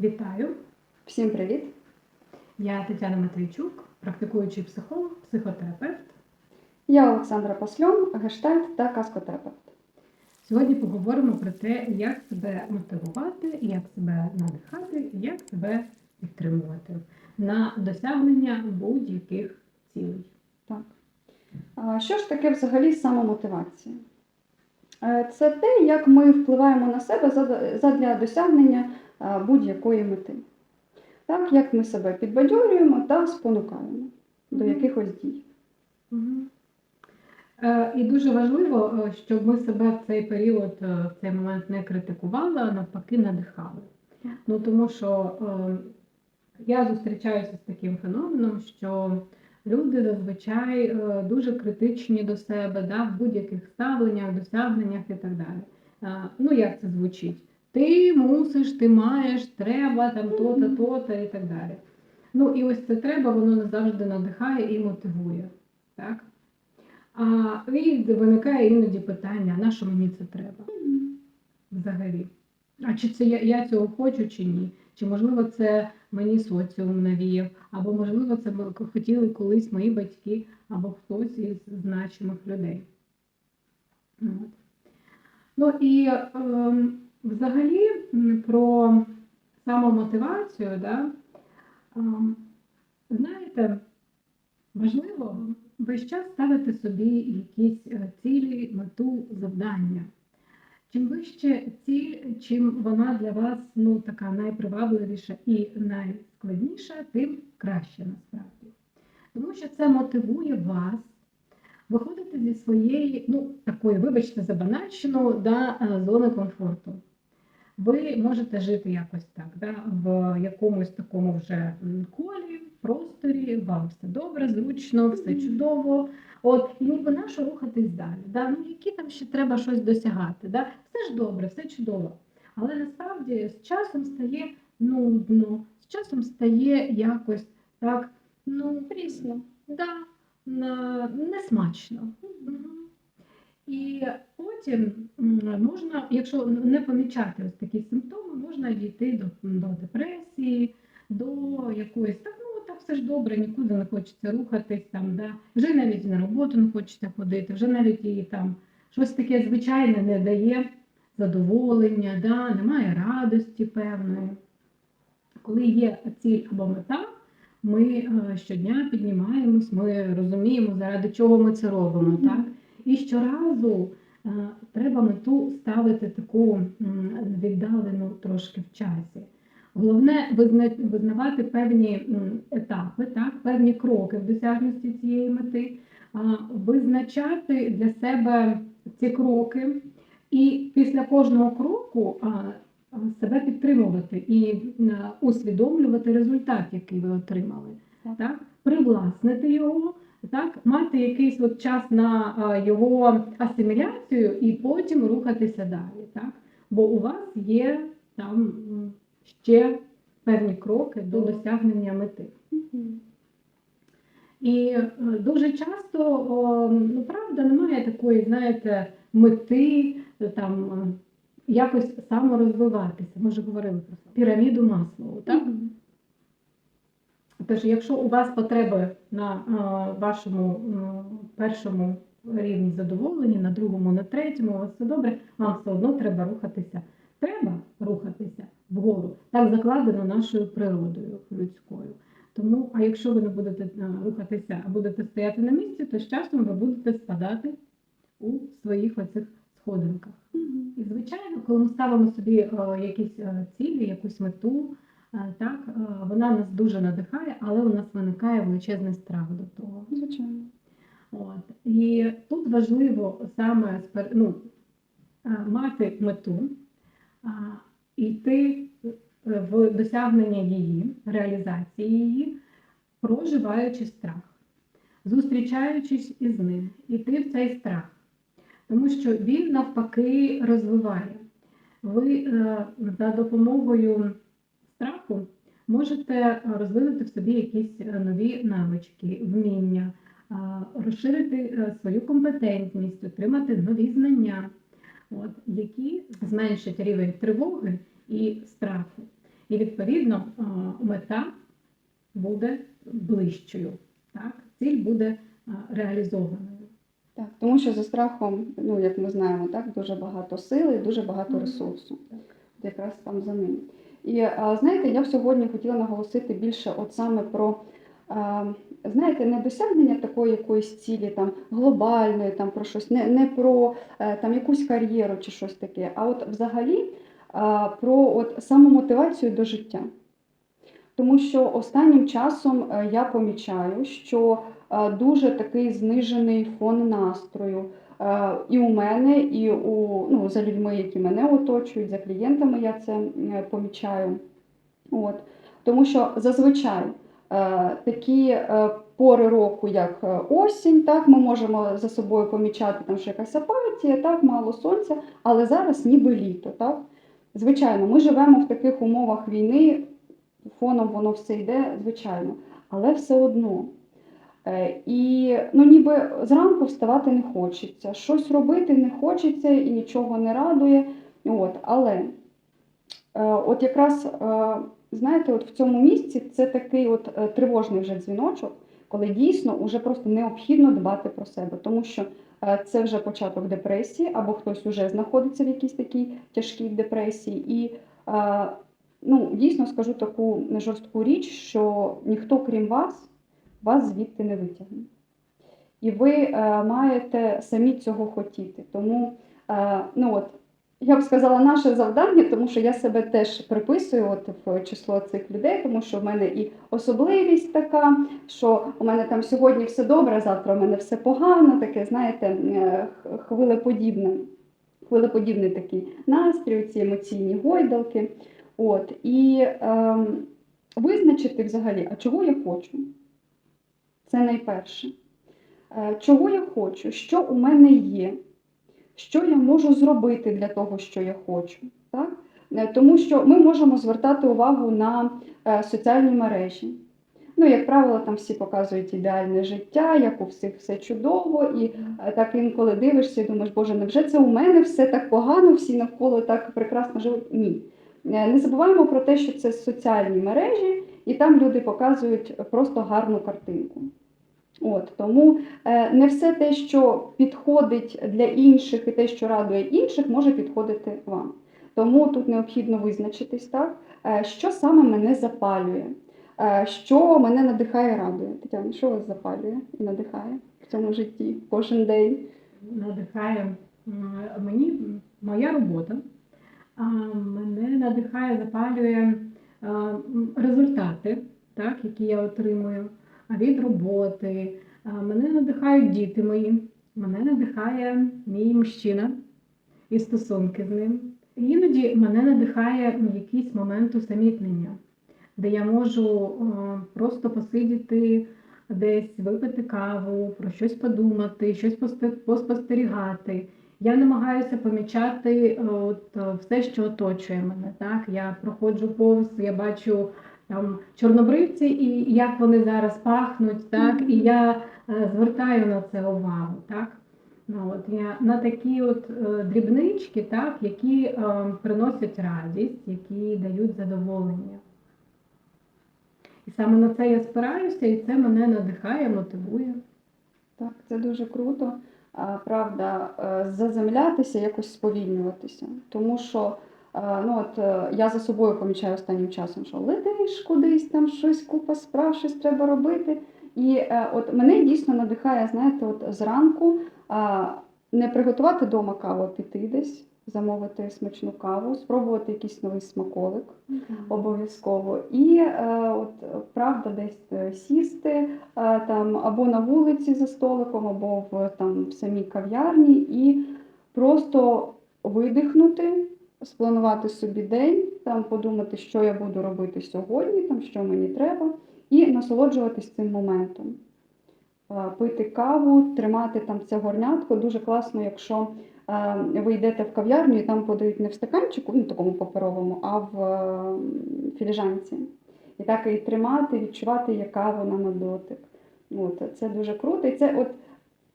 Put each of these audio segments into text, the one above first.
Вітаю! Всім привіт! Я Тетяна Матвійчук, практикуючий психолог, психотерапевт. Я Олександра Пасльон, гештальт та каскотерапевт. Сьогодні поговоримо про те, як себе мотивувати, як себе надихати, як себе підтримувати на досягнення будь-яких цілей. Так. А Що ж таке взагалі самомотивація? Е, Це те, як ми впливаємо на себе задля досягнення будь-якої мети. Так, як ми себе підбадьорюємо та спонукаємо до якихось дій. Е, І дуже важливо, е, щоб ми себе в цей період, е, в цей момент не критикували, а навпаки надихали. Ну тому що е, я зустрічаюся з таким феноменом, що люди зазвичай е, дуже критичні до себе, да, в будь-яких ставленнях, досягненнях і так далі. Е, Ну, як це звучить? Ти мусиш, ти маєш, треба, там то-то, то-то і так далі. Ну і ось це треба, воно не завжди надихає і мотивує. Так? А і виникає іноді питання, а на що мені це треба взагалі? А чи це я, я цього хочу, чи ні? Чи можливо це мені соціум навіяв, або можливо це хотіли колись мої батьки, або хтось із значимих людей. От. Ну і ем, взагалі про самомотивацію, да, знаєте, важливо весь час ставити собі якісь е, цілі, мету, завдання. Чим вище ціль, чим вона для вас ну, така найпривабливіша і найскладніша, тим краще насправді. Тому що це мотивує вас виходити зі своєї, ну, такої, вибачте, за банальщину, да, е, зони комфорту. Ви можете жити якось так, да, в якомусь такому вже колі, просторі, вам все добре, зручно, все чудово. От, і ніби на що рухатись далі? Да? Ну, які там ще треба щось досягати? Да? Все ж добре, все чудово. Але насправді з часом стає нудно, з часом стає якось так, ну, Прісно. да, несмачно. І потім можна, якщо не помічати ось такі симптоми, можна дійти до, до депресії, до якоїсь так, ну так все ж добре, нікуди не хочеться рухатись, там, да. вже навіть на роботу не хочеться ходити, вже навіть і там щось таке звичайне не дає задоволення, да, немає радості певної. Коли є ціль або мета, ми е, щодня піднімаємось, ми розуміємо, заради чого ми це робимо. Так? І щоразу е, треба мету ставити таку віддалену трошки в часі. Головне визна- визнавати певні етапи, так? певні кроки в досягненні цієї мети, визначати для себе ці кроки, і після кожного кроку себе підтримувати і а, усвідомлювати результат, який ви отримали. Так? Привласнити його, так? мати якийсь от час на а, його асиміляцію і потім рухатися далі. Так? Бо у вас є там ще певні кроки до досягнення мети. І е, дуже часто, ну правда, немає такої, знаєте, мети е, там е, якось саморозвиватися. Ми вже говорили про це. піраміду Маслоу, так? Тож, якщо у вас потреби на е, вашому першому рівні задоволення, на другому, на третьому, у вас все добре, вам все одно треба рухатися. Треба рухатися вгору. Так закладено нашою природою людською. Тому, а якщо ви не будете е, рухатися, а будете стояти на місці, то з часом ви будете спадати у своїх оцих сходинках. І, звичайно, коли ми ставимо собі е, якісь е, цілі, якусь мету, е, так, е, вона нас дуже надихає, але у нас виникає величезний страх до того. Звичайно. От. І тут важливо саме ну, е, мати мету, йти е, в досягнення її, реалізації її, проживаючи страх, зустрічаючись із ним, іти в цей страх. Тому що він навпаки розвиває. Ви е, за допомогою страху можете розвинути в собі якісь е, нові навички, вміння, розширити е, свою компетентність, отримати нові знання, от, які зменшать рівень тривоги і страху. І відповідно е, мета буде ближчою. Так? Ціль буде е, реалізованою. Так, тому що за страхом, ну як ми знаємо, так дуже багато сили, і дуже багато ресурсу. Так. Якраз там за ним. І знаєте, я сьогодні хотіла наголосити більше от саме про. а, Знаєте, не досягнення такої якоїсь цілі там глобальної, там про щось, не, не про е, там якусь кар'єру чи щось таке, а от взагалі про от самомотивацію до життя. Тому що останнім часом е, я помічаю, що е, дуже такий знижений фон настрою. Е, І у мене, і у ну, за людьми, які мене оточують, за клієнтами я це е, помічаю. От. Тому що зазвичай е, такі пори року, як осінь, так, ми можемо за собою помічати, там, що якась апатія, так, мало сонця, але зараз ніби літо. Так? Звичайно, ми живемо в таких умовах війни, фоном воно все йде, звичайно, але все одно. Е, І ну, ніби зранку вставати не хочеться, щось робити не хочеться і нічого не радує. От, але е, от якраз, е, знаєте, от в цьому місці це такий от тривожний вже дзвіночок, коли дійсно вже просто необхідно дбати про себе, тому що це вже початок депресії, або хтось вже знаходиться в якійсь такій тяжкій депресії. І ну, дійсно скажу таку жорстку річ, що ніхто крім вас вас звідти не витягне. І ви е, маєте самі цього хотіти. Тому, е, ну от, я б сказала, наше завдання, тому що я себе теж приписую от в число цих людей, тому що в мене і особливість така, що у мене там сьогодні все добре, завтра у мене все погано, таке, знаєте, е, хвилеподібне, хвилеподібний такий настрій, ці емоційні гойдалки. От, і ем, визначити взагалі, а чого я хочу. Це найперше. Е, Чого я хочу, що у мене є, що я можу зробити для того, що я хочу. Так? Е, Тому що ми можемо звертати увагу на е, соціальні мережі. Ну, як правило, там всі показують ідеальне життя, як у всіх все чудово, і так інколи дивишся і думаєш, Боже, невже це у мене все так погано, всі навколо так прекрасно живуть? Ні. Не забуваємо про те, що це соціальні мережі, і там люди показують просто гарну картинку. От, тому е, не все те, що підходить для інших і те, що радує інших, може підходити вам. Тому тут необхідно визначитись, так, е, що саме мене запалює, е, що мене надихає і радує. Тетяна, що вас запалює і надихає в цьому житті кожен день? надихає мені моя робота. А, Мене надихає, запалює результати, так, які я отримую від роботи. Мене надихають діти мої, мене надихає мій мужчина і стосунки з ним. Іноді мене надихає якийсь момент усамітнення, де я можу просто посидіти десь випити каву, про щось подумати, щось посте- поспостерігати. Я намагаюся помічати е, от, е, все, що оточує мене. Так? Я проходжу повз, я бачу там чорнобривці і як вони зараз пахнуть, так? і я е, звертаю на це увагу. Так? Ну, от я на такі от е, дрібнички, так, які е, приносять радість, які дають задоволення. І саме на це я спираюся, і це мене надихає, мотивує. Так, це дуже круто. А, Правда, е, заземлятися, якось сповільнюватися. Тому що ну от, е, я за собою помічаю останнім часом, що летиш кудись, там щось, купа справ, щось треба робити. І е, от мене дійсно надихає, знаєте, от зранку не приготувати вдома каву, а піти десь, замовити смачну каву, спробувати якийсь новий смаколик. Обов'язково. І е, от правда, десь е, сісти е, там або на вулиці за столиком, або в там в самій кав'ярні, і просто видихнути, спланувати собі день, там подумати, що я буду робити сьогодні, там що мені треба, і насолоджуватись цим моментом. Пити каву, тримати там це горнятко. Дуже класно, якщо ви йдете в кав'ярню і там подають не в стаканчику, ну такому паперовому, а в філіжанці. І так і тримати, відчувати, яка вона на дотик. От, це дуже круто. І це от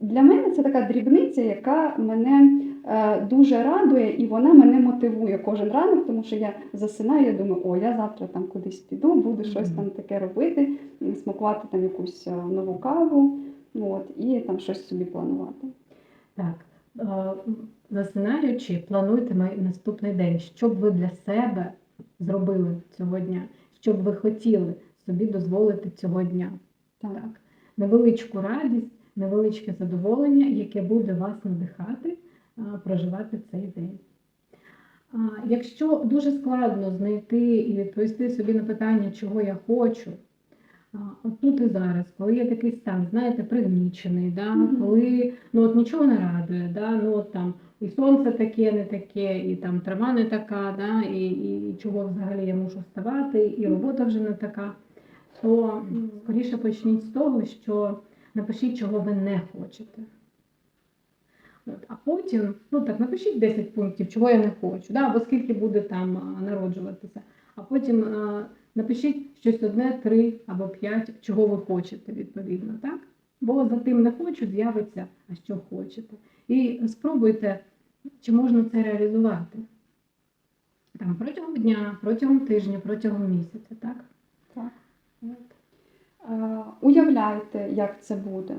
для мене це така дрібниця, яка мене дуже радує і вона мене мотивує кожен ранок, тому що я засинаю, я думаю, о, я завтра там кудись піду, буду щось там таке робити, смакувати там якусь е, нову каву, от, і там щось собі планувати. Так, е, засинаючи, плануйте май- наступний день, що б ви для себе зробили цього дня, що б ви хотіли собі дозволити цього дня. Так. Так, невеличку радість, невеличке задоволення, яке буде вас надихати проживати цей день. Якщо дуже складно знайти і відповісти собі на питання, чого я хочу, от тут і зараз, коли є такий стан, знаєте, пригнічений, да, коли ну, от нічого не радує, да, ну, от, там, і сонце таке, не таке, і там трава не така, да, і, і, і чого взагалі я мушу вставати, і робота вже не така, то скоріше почніть з того, що напишіть, чого ви не хочете. От, а потім, ну так, напишіть 10 пунктів, чого я не хочу, да, або скільки буде там народжуватися. А потім а, напишіть щось одне, три або п'ять, чого ви хочете, відповідно, так? Бо за тим не хочу з'явиться, а що хочете. І спробуйте, чи можна це реалізувати. Там протягом дня, протягом тижня, протягом місяця, так? Так. Е, Уявляйте, як це буде.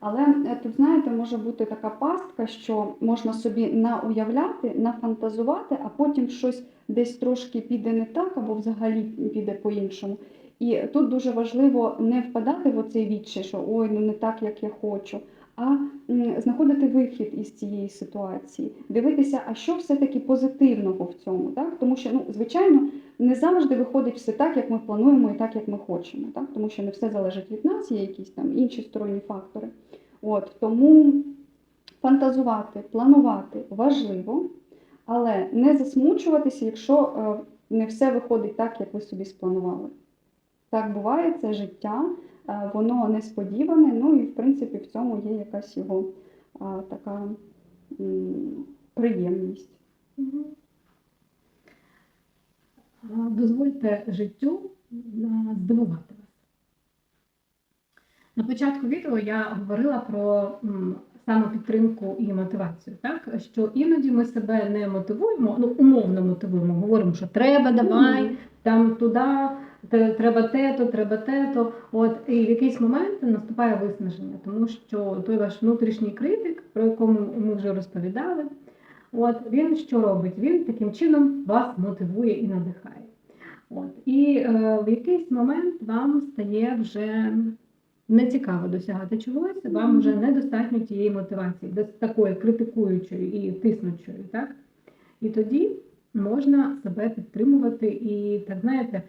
Але е, тут, знаєте, може бути така пастка, що можна собі науявляти, нафантазувати, а потім щось десь трошки піде не так, або взагалі піде по-іншому. І тут дуже важливо не впадати в оцей відчай, що ой, ну не так, як я хочу, а знаходити вихід із цієї ситуації, дивитися, а що все-таки позитивного в цьому. Так? Тому що, ну, звичайно, не завжди виходить все так, як ми плануємо і так, як ми хочемо, так? тому що не все залежить від нас, є якісь там інші сторонні фактори. От, тому фантазувати, планувати важливо, але не засмучуватися, якщо е, не все виходить так, як ви собі спланували. Так буває, це життя, воно несподіване, ну і в принципі в цьому є якась його е, така м, приємність. Дозвольте життю здивувати вас. На початку відео я говорила про самопідтримку і мотивацію, так? що іноді ми себе не мотивуємо, ну умовно мотивуємо, говоримо, що треба, давай, там туди, треба те-то, треба те-то. От і в якийсь момент наступає виснаження, тому що той ваш внутрішній критик, про якому ми вже розповідали, от він що робить? Він таким чином вас мотивує і надихає. От і е, в якийсь момент вам стає вже нецікаво досягати чогось, вам вже недостатньо тієї мотивації, дос- такої критикуючої і тиснучої, так? І тоді можна себе підтримувати і так знаєте,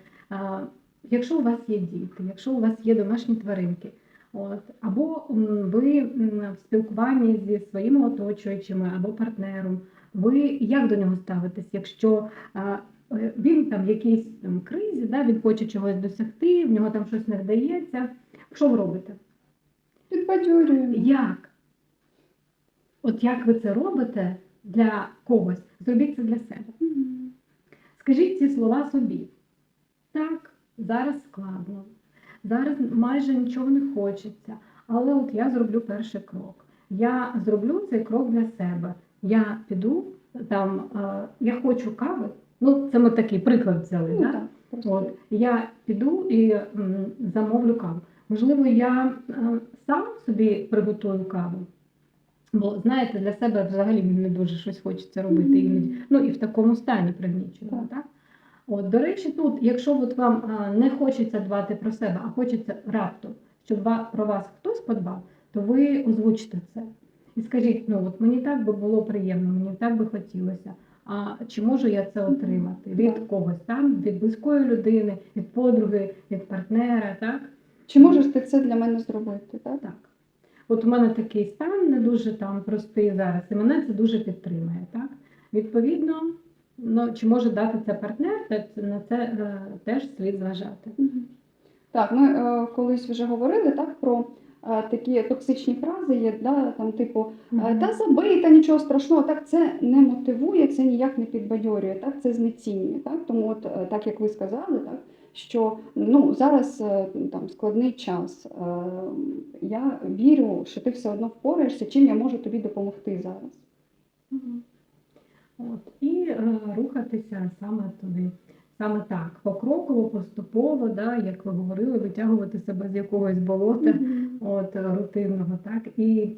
якщо у вас є діти, якщо у вас є домашні тваринки, от, або ви в спілкуванні зі своїми оточуючими або партнером, ви як до нього ставитесь, якщо е, він там в якійсь там кризі, да, він хоче чогось досягти, в нього там щось не вдається. Що ви робите? Підбадьорюємо. Як? От як ви це робите для когось? Зробіть це для себе. Скажіть ці слова собі. Так, зараз складно, зараз майже нічого не хочеться, але от я зроблю перший крок. Я зроблю цей крок для себе. Я піду там, е, я хочу кави. Ну, це ми такий приклад взяли. Ну, да? так. От, я піду і м, замовлю каву. Можливо, я е, сам собі приготую каву. Бо, знаєте, для себе взагалі мені не дуже щось хочеться робити іноді. Ну і в такому стані пригніченому, так? От, до речі, тут, якщо от вам не хочеться дбати про себе, а хочеться раптом, щоб про вас хтось подбав, то ви озвучте це. І скажіть, ну от мені так би було приємно, мені так би хотілося. А чи можу я це отримати від когось там, від близької людини, від подруги, від партнера, так? Чи можеш ти це для мене зробити? Так? Так. От у мене такий стан не дуже там простий зараз, і мене це дуже підтримує. Так? Відповідно, ну, чи може дати це партнер, це- на це е, теж слід зважати. Так, ми е, колись вже говорили так, про е, такі токсичні фрази є, да, там, типу, е, та забий, та нічого страшного. Так, це не мотивує, це ніяк не підбадьорює, так, це знецінює. Так? Тому, от, е, так як ви сказали, так, що ну, зараз е, там, складний час. Е, я вірю, що ти все одно впораєшся, чим я можу тобі допомогти зараз. От, і е, рухатися саме туди. Саме так, покроково, поступово, да, як ви говорили, витягувати себе з якогось болота Мгм. от, е, рутинного, так, і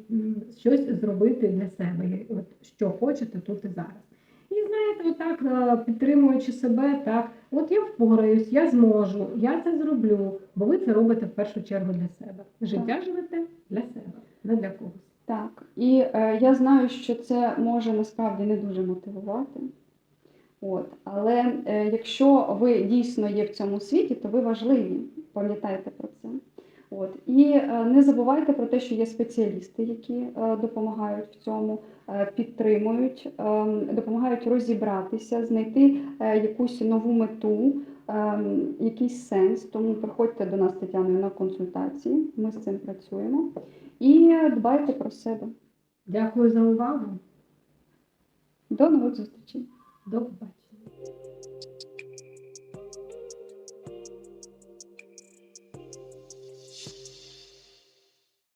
щось зробити для себе, от, що хочете тут і зараз. І знаєте, отак, е, підтримуючи себе, так, от я впораюсь, я зможу, я це зроблю, бо ви це робите в першу чергу для себе. Життя живете для себе, не для когось. Так, і е, я знаю, що це може насправді не дуже мотивувати. От, але е, якщо ви дійсно є в цьому світі, то ви важливі. Пам'ятайте про це. От, і е, не забувайте про те, що є спеціалісти, які е, допомагають в цьому, е, підтримують, е, допомагають розібратися, знайти е, якусь нову мету, е, якийсь сенс. Тому приходьте до нас Тетяною на консультації. Ми з цим працюємо. І дбайте про себе. Дякую за увагу. До нових зустрічей! До побачення.